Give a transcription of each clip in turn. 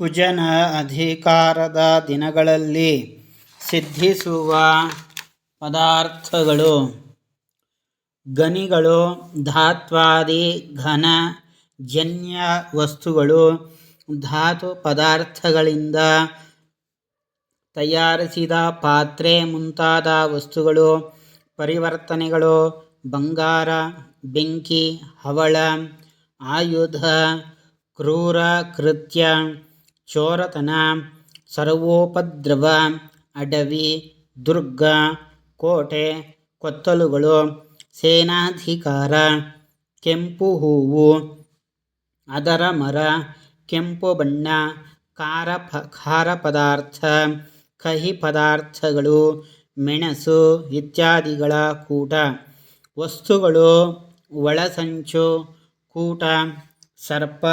ಕುಜನ ಅಧಿಕಾರದ ದಿನಗಳಲ್ಲಿ ಸಿದ್ಧಿಸುವ ಪದಾರ್ಥಗಳು. ಗನಿಗಳು, ಧಾತ್ವಾದಿ, ಘನ, ಜನ್ಯ ವಸ್ತುಗಳು, ಧಾತು ಪದಾರ್ಥಗಳಿಂದ ತಯಾರಿಸಿದ ಪಾತ್ರೆ ಮುಂತಾದ ವಸ್ತುಗಳು, ಪರಿವರ್ತನೆಗಳು, ಬಂಗಾರ, ಬೆಂಕಿ, ಹವಳ, ಆಯುಧ, ಕ್ರೂರ, ಕೃತ್ಯ ಚೋರತನ ಸರ್ವೋಪದ್ರವ, ಅಡವಿ, ದುರ್ಗ, ಕೋಟೆ, ಕೊತ್ತಲುಗಳು, ಸೇನಾಧಿಕಾರ, ಕೆಂಪು ಹೂವು, ಅದರ ಮರ, ಕೆಂಪು ಬಣ್ಣ, ಖಾರ ಖಾರ ಪದಾರ್ಥ, ಕಹಿ ಪದಾರ್ಥಗಳು, ಮೆಣಸು ಇತ್ಯಾದಿಗಳ ಕೂಟ, ವಸ್ತುಗಳು, ಒಳಸಂಚು, ಕೂಟ, ಸರ್ಪ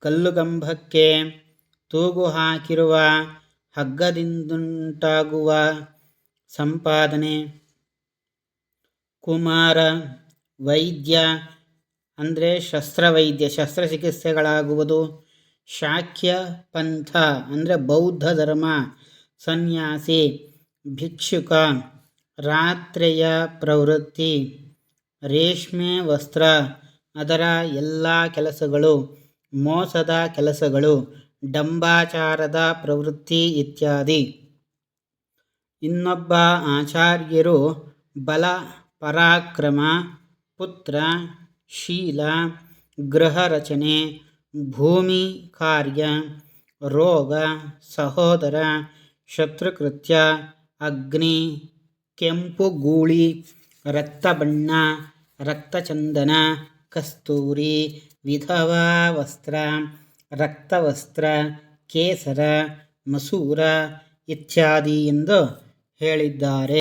ಕಲ್ಲುಗಂಬಕ್ಕೆ ತೂಗು ಹಾಕಿರುವ ಹಗ್ಗದಿಂದುಂಟಾಗುವ ಸಂಪಾದನೆ. ಕುಮಾರ ವೈದ್ಯ ಅಂದರೆ ಶಸ್ತ್ರವೈದ್ಯ, ಶಸ್ತ್ರಚಿಕಿತ್ಸೆಗಳಾಗುವುದು. ಶಾಕ್ಯ ಪಂಥ ಅಂದರೆ ಬೌದ್ಧ ಧರ್ಮ, ಸನ್ಯಾಸಿ, ಭಿಕ್ಷುಕ, ರಾತ್ರೆಯ ಪ್ರವೃತ್ತಿ, ರೇಷ್ಮೆ ವಸ್ತ್ರ, ಅದರ ಎಲ್ಲ ಕೆಲಸಗಳು ಮೋಸದ ಕೆಲಸಗಳು, ಡಂಬಾಚಾರದ ಪ್ರವೃತ್ತಿ ಇತ್ಯಾದಿ. ಇನ್ನೊಬ್ಬ ಆಚಾರ್ಯರು ಬಲ, ಪರಾಕ್ರಮ, ಪುತ್ರ, ಶೀಲ, ಗೃಹ ರಚನೆ, ಭೂಮಿ ಕಾರ್ಯ, ರೋಗ, ಸಹೋದರ, ಶತ್ರುಕೃತ್ಯ, ಅಗ್ನಿ, ಕೆಂಪು ಗೂಳಿ ರಕ್ತ ಬಣ್ಣ ರಕ್ತಚಂದನ ಕಸ್ತೂರಿ ವಿಧವಾ ವಸ್ತ್ರ ರಕ್ತವಸ್ತ್ರ ಕೇಸರ ಮಸೂರ ಇತ್ಯಾದಿ ಎಂದು ಹೇಳಿದ್ದಾರೆ.